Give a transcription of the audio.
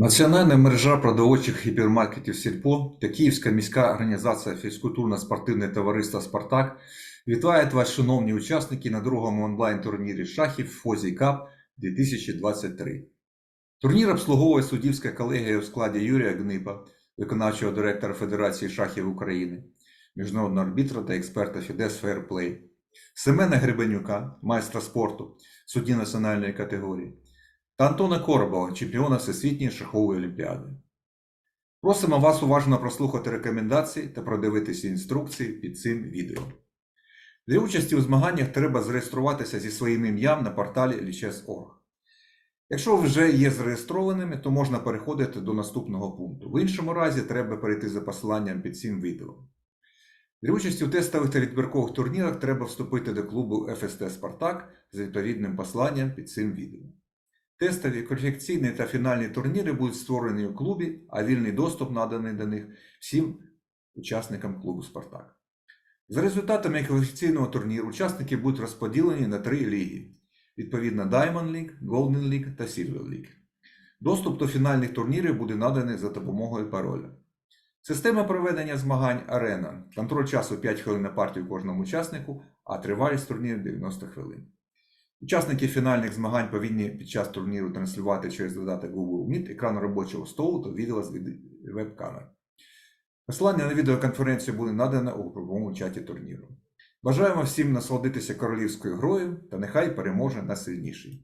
Національна мережа продовольчих гіпермаркетів Сільпо та Київська міська організація фізкультурно-спортивне товариство Спартак вітають вас, шановні учасники, на другому онлайн-турнірі шахів Фозі Кап 2023. Турнір обслуговує суддівська колегія у складі Юрія Гнипа, виконавчого директора Федерації шахів України, міжнародного арбітра та експерта Фідес Fairplay, Семена Гребенюка, майстра спорту, судді національної категорії, та Антона Коробова, чемпіона Всесвітньої шахової олімпіади. Просимо вас уважно прослухати рекомендації та продивитися інструкції під цим відео. Для участі у змаганнях треба зареєструватися зі своїм ім'ям на порталі Lichess.org. Якщо ви вже є зареєстрованими, то можна переходити до наступного пункту. В іншому разі треба перейти за посиланням під цим відео. Для участі у тестових та відбіркових турнірах треба вступити до клубу FST Спартак за відповідним посланням під цим відео. Тестові, кваліфікаційні та фінальні турніри будуть створені у клубі, а вільний доступ наданий до них всім учасникам клубу Спартак. За результатами кваліфікаційного турніру учасники будуть розподілені на три ліги: відповідно Diamond League, Golden League та Silver League. Доступ до фінальних турнірів буде наданий за допомогою пароля. Система проведення змагань арена. Контроль часу 5 хвилин на партію кожному учаснику, а тривалість турніру 90 хвилин. Учасники фінальних змагань повинні під час турніру транслювати через додаток Google Meet екран робочого столу та відео з веб-камер. Посилання на відеоконференцію буде надано у груповому чаті турніру. Бажаємо всім насолодитися королівською грою та нехай переможе найсильніший.